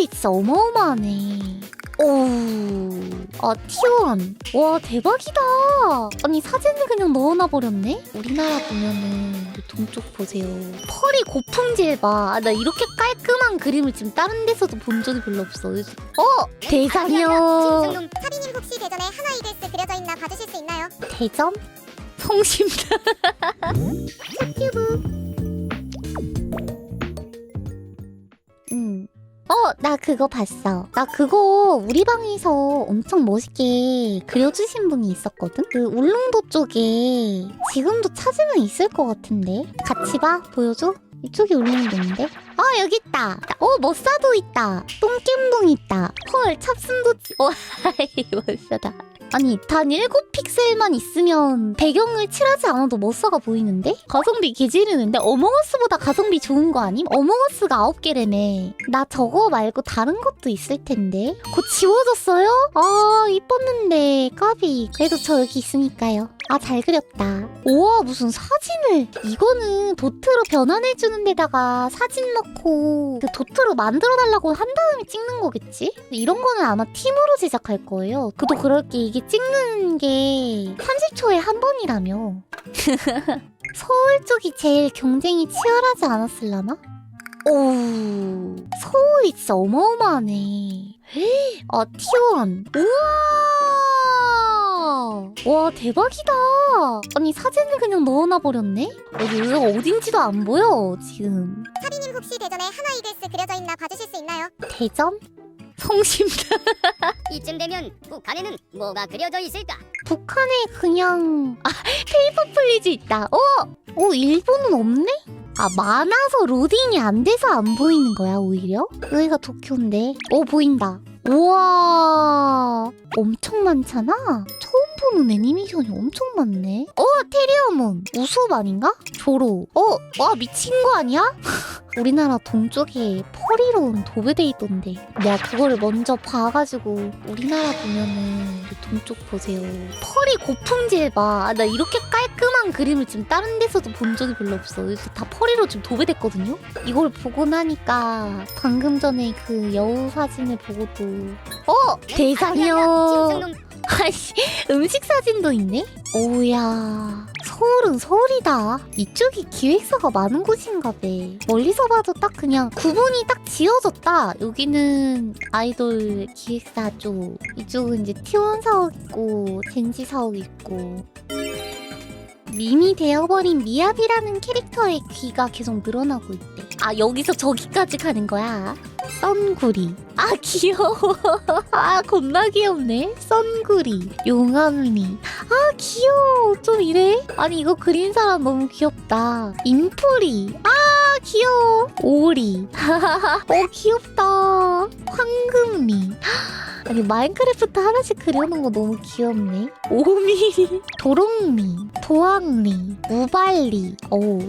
서울이 진짜 어마어마하네. 오, 아 T1. 와 대박이다. 아니 사진을 그냥 넣어놔 버렸네. 우리나라 보면은 그 동쪽 보세요. 펄이 고풍질 봐. 아, 나 이렇게 깔끔한 그림을 지금 다른 데서도 본 적이 별로 없어. 어 대장이요. 김승룡 사비님 혹시 대전에 하나 이글스 그려져 있나 봐주실 수 있나요? 대전? 성심당. 응. 어, 나 그거 봤어. 나 그거 우리 방에서 엄청 멋있게 그려주신 분이 있었거든? 그 울릉도 쪽에 지금도 찾으면 있을 것 같은데? 같이 봐? 보여줘? 이쪽이 울릉도인데? 아, 여기 있다. 어, 머싸도 있다. 똥겜붕 있다. 헐, 찹순도, 지- 어, 하이, 머싸다. 아니 단 7픽셀만 있으면 배경을 칠하지 않아도 머싸가 보이는데? 가성비 개지르는데? 어몽어스보다 가성비 좋은 거 아님? 어몽어스가 9개래매 나 저거 말고 다른 것도 있을 텐데 곧 지워졌어요? 아 이뻤는데 까비 그래도 저 여기 있으니까요 아 잘 그렸다 우와 무슨 사진을 이거는 도트로 변환해주는 데다가 사진 넣고 그 도트로 만들어달라고 한 다음에 찍는 거겠지? 이런 거는 아마 팀으로 제작할 거예요 그도 그럴 게 이게 찍는 게 30초에 한 번이라며. 서울 쪽이 제일 경쟁이 치열하지 않았을라나? 오, 서울이 진짜 어마어마하네. 아, T1. 우와! 와, 대박이다. 아니, 사진을 그냥 넣어놔 버렸네? 여기 여기가 어딘지도 안 보여, 지금. 사비님 혹시 대전에 하나 이글스 그려져 있나 봐주실 수 있나요? 대전? 성심당. 이쯤 되면 북한에는 뭐가 그려져 있을까? 북한에 그냥 아 페이퍼 플리즈 있다. 어? 어 일본은 없네? 아 많아서 로딩이 안 돼서 안 보이는 거야 오히려? 여기가 도쿄인데. 어 보인다. 우와 엄청 많잖아. 처음 보는 애니메이션이 엄청 많네. 어 테리어몬 우수업 아닌가? 조로. 어와 미친 거 아니야? 우리나라 동쪽에 펄이로운 도배돼 있던데 내가 그거를 먼저 봐가지고 우리나라 보면은 그 동쪽 보세요. 펄이 고풍질 봐나 이렇게 깔끔한 그림을 지금 다른 데서도 본 적이 별로 없어. 그래서 다 펄이로 지금 도배됐거든요? 이걸 보고 나니까 방금 전에 그 여우 사진을 보고도 어? 대장이요. 김승룡 음식 사진도 있네? 오야 서울은 서울이다. 이쪽이 기획사가 많은 곳인가 봐. 멀리서 봐도 딱 그냥 구분이 딱 지어졌다. 여기는 아이돌 기획사 쪽 이쪽은 이제 T1 사옥 있고 젠지 사옥 있고 밈이 되어버린 미압이라는 캐릭터의 귀가 계속 늘어나고 있대. 아 여기서 저기까지 가는 거야? 썬구리. 아 귀여워. 아 겁나 귀엽네. 썬구리. 용암리 아 귀여워. 좀 이래? 아니 이거 그린 사람 너무 귀엽다. 인프리. 아 귀여워. 오리. 어 귀엽다. 황금리 아니 마인크래프트 하나씩 그려놓은 거 너무 귀엽네 오미리 도롱리 도왕리 우발리 오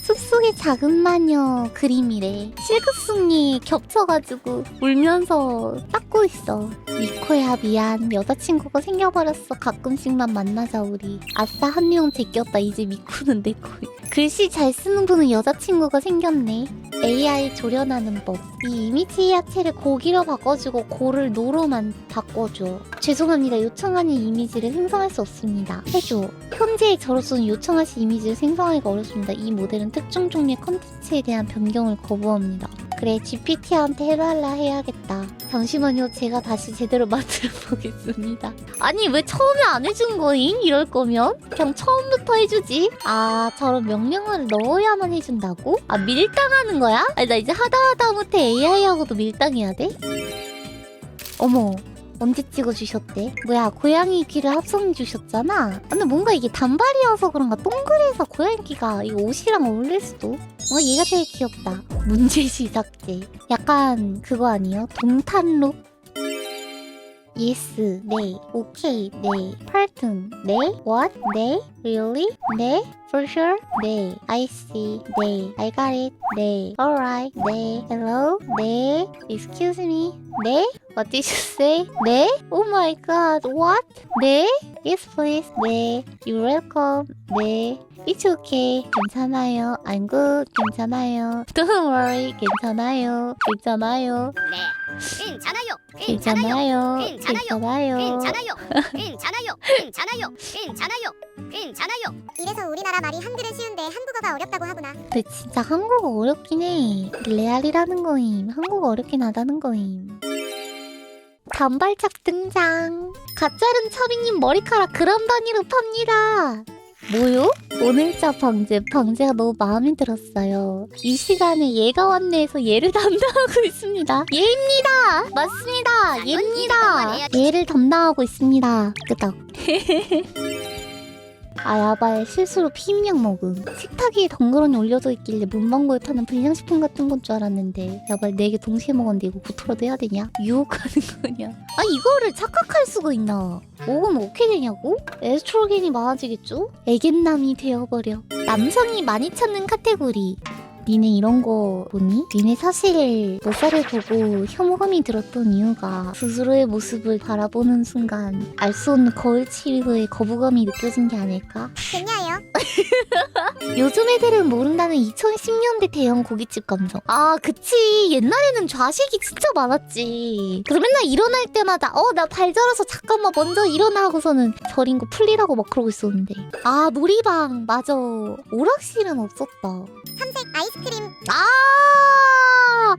숲속의 작은 마녀 그림이래. 실크송이 겹쳐가지고 울면서 닦고 있어. 미코야 미안. 여자친구가 생겨버렸어. 가끔씩만 만나자 우리. 아싸 한 명 제꼈다. 이제 미코는 내 거야. 글씨 잘 쓰는 분은 여자친구가 생겼네. AI 조련하는 법. 이 이미지 야채를 고기로 바꿔주고 고를 노로만 바꿔줘. 죄송합니다. 요청하는 이미지를 생성할 수 없습니다. 해줘. 현재의 저로서는 요청하신 이미지를 생성하기가 어렵습니다. 이 모델은 특정 종류의 컨텐츠에 대한 변경을 거부합니다. 그래, GPT한테 해달라 해야겠다. 잠시만요. 제가 다시 제대로 만들어 보겠습니다. 아니, 왜 처음에 안 해준 거임? 이럴 거면? 그냥 처음부터 해주지. 아, 저런 명령어를 넣어야만 해준다고? 아, 밀당하는 거야? 아니, 나 이제 하다 하다 못해 AI하고도 밀당해야 돼? 어머. 언제 찍어주셨대? 뭐야 고양이 귀를 합성해 주셨잖아. 근데 뭔가 이게 단발이어서 그런가 동그래서 고양이 귀가 이 옷이랑 어울릴 수도. 어 얘가 제일 귀엽다. 문제 시작제. 약간 그거 아니에요? 동탄룩? yes, 네, okay, 네, pardon, 네, what, 네, really, 네, for sure, 네, I see, 네, I got it, 네, alright, 네, hello, 네, excuse me, 네, what did you say? 네, oh my god, what? 네, yes please, 네, you're welcome, 네, it's okay, 괜찮아요, I'm good, 괜찮아요, don't worry, 괜찮아요, 괜찮아요, 네. 괜찮아요. 괜찮아요. 괜찮아요, 괜찮아요. 괜찮아요. 괜찮아요. 괜찮아요. 괜찮아요. 이래서 우리나라 말이 한글은 쉬운데 한국어가 어렵다고 하구나. 근데 진짜 한국어 어렵긴 해. 레알이라는 거임. 한국어 어렵긴 하다는 거임. 단발착 등장. 가짜른 차비님 머리카락 그람 단위로 팝니다. 뭐요? 오늘자 방제, 방제가 너무 마음에 들었어요. 이 시간에 얘가 왔네 해서 얘를 담당하고 있습니다. 얘입니다! 맞습니다! 동안 얘입니다! 얘를 담당하고 있습니다. 끄덕. 아 야발 실수로 피임약 먹음 식탁 위에 덩그러니 올려져 있길래 문방구에 파는 불량식품 같은 건 줄 알았는데 야발 네개 동시에 먹었는데 이거 구토라도 해야 되냐? 유혹하는 거냐? 아 이거를 착각할 수가 있나? 먹으면 어떻게 되냐고? 에스트로겐이 많아지겠죠? 애견남이 되어버려 남성이 많이 찾는 카테고리 니네 이런 거 보니? 니네 사실 모살을 보고 혐오감이 들었던 이유가 스스로의 모습을 바라보는 순간 알 수 없는 거울 치료에 거부감이 느껴진 게 아닐까? 됐냐예요? 요즘 애들은 모른다는 2010년대 대형 고깃집 감성. 아, 그치. 옛날에는 좌식이 진짜 많았지. 그래서 맨날 일어날 때마다, 어, 나발 저려서 잠깐만 먼저 일어나 하고서는 저린 거 풀리라고 막 그러고 있었는데. 아, 놀이방. 맞아. 오락실은 없었다. 삼색 아이스크림. 아!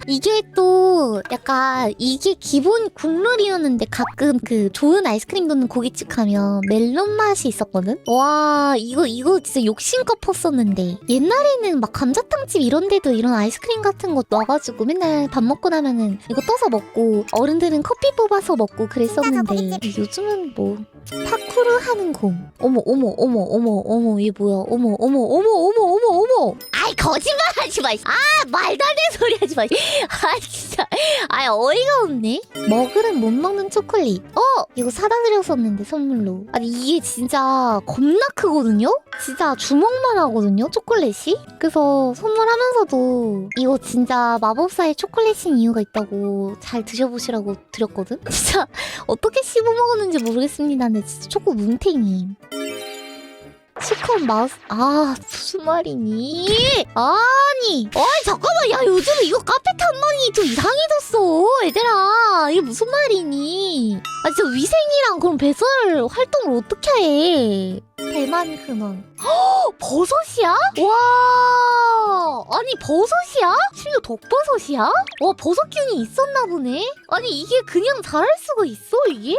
이게 또 약간 이게 기본 국룰이었는데 가끔 그 좋은 아이스크림 넣는 고깃집 가면 멜론 맛이 있었거든? 와 이거 이거 진짜 욕심껏 펐었는데. 옛날에는 막 감자탕집 이런 데도 이런 아이스크림 같은 거 넣어가지고 맨날 밥 먹고 나면은 이거 떠서 먹고 어른들은 커피 뽑아서 먹고 그랬었는데 요즘은 뭐 파쿠르 하는 공. 어머 어머 어머 어머 어머 이게 뭐야? 어머 어머 어머 어머 어머 어머! 아이 거 짓말하지 마. 아 말도 안 되는 소리 하지 마. 아 진짜. 아 어이가 없네. 먹으면 못 먹는 초콜릿. 어 이거 사다 드렸었는데 선물로. 아니 이게 진짜 겁나 크거든요. 진짜 주먹만 하거든요 초콜릿이. 그래서 선물하면서도 이거 진짜 마법사의 초콜릿인 이유가 있다고 잘 드셔보시라고 드렸거든. 진짜 어떻게 씹어 먹었는지 모르겠습니다. 근데 진짜 초코 뭉탱이. 시컨 마우스 아 무슨 말이니? 아니 어이 잠깐만 야 요즘 이거 카페 탐방이 좀 이상해졌어 얘들아 이게 무슨 말이니? 아 진짜 위생이랑 그럼 배설 활동을 어떻게 해? 대만 근원 헉 버섯이야? 와 아니 버섯이야? 심지어 독버섯이야? 와 버섯균이 있었나 보네? 아니 이게 그냥 자랄 수가 있어 이게?